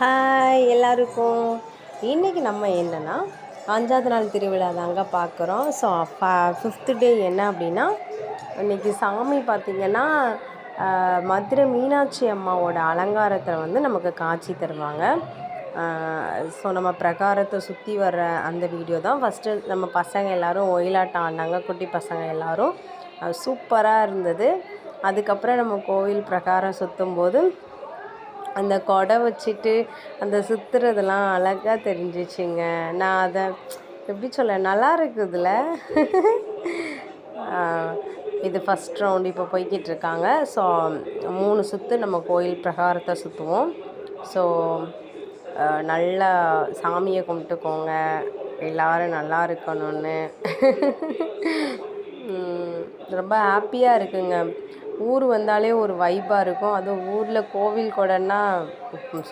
Hi எல்லாருக்கும். இன்றைக்கி நம்ம என்னென்னா அஞ்சாவது நாள் திருவிழா தாங்க பார்க்குறோம் ஸோ ஃபிஃப்த்து டே என்ன அப்படின்னா இன்றைக்கி சாமி பார்த்திங்கன்னா மதுரை மீனாட்சி அம்மாவோட அலங்காரத்தில் வந்து நமக்கு காட்சி தருவாங்க. ஸோ நம்ம பிரகாரத்தை சுற்றி வர்ற அந்த வீடியோ தான் ஃபஸ்ட்டு நம்ம பசங்க எல்லோரும் ஒயிலாட்டம் ஆடினாங்க குட்டி பசங்க எல்லோரும். சூப்பராக இருந்தது. அதுக்கப்புறம் நம்ம கோவில் பிரகாரம் சுற்றும் போது அந்த கொடை வச்சுட்டு அந்த சுற்றுறதெல்லாம் அழகாக தெரிஞ்சிச்சுங்க. நான் அதை எப்படி சொல்ல நல்லா இருக்குதுல்ல இது ஃபஸ்ட் ரவுண்ட் இப்போ போய்கிட்டு இருக்காங்க ஸோ மூணு சுற்று நம்ம கோயில் பிரகாரத்தை சுற்றுவோம் ஸோ நல்லா சாமியை கும்பிட்டுக்கோங்க. எல்லோரும் நல்லா இருக்கணும்னு. ரொம்ப ஹாப்பியாக இருக்குங்க. ஊர் வந்தாலே ஒரு வைப்பாக இருக்கும். அதுவும் ஊரில் கோவில் கொடைன்னா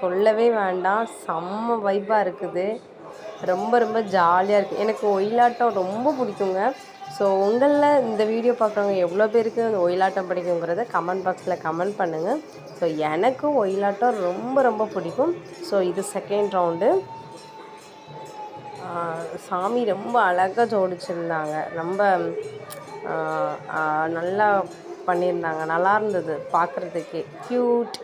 சொல்லவே வேண்டாம். செம்ம வைப்பாக இருக்குது. ரொம்ப ரொம்ப ஜாலியாக இருக்குது எனக்கு ஒயிலாட்டம் ரொம்ப பிடிக்குங்க. ஸோ உங்களில் இந்த வீடியோ பார்க்குறவங்க எவ்வளோ பேருக்கு அந்த ஒயிலாட்டம் பிடிக்குங்கிறத கமெண்ட் பாக்ஸில் கமெண்ட் பண்ணுங்கள் ஸோ எனக்கும் ஒயிலாட்டம் ரொம்ப ரொம்ப பிடிக்கும். ஸோ இது செகண்ட் ரவுண்டு சாமி ரொம்ப அழகாக ஜோடிச்சிருந்தாங்க. ரொம்ப நல்லா பண்ணியிருந்தாங்க. நல்லா இருந்தது. பார்க்குறதுக்கே. க்யூட்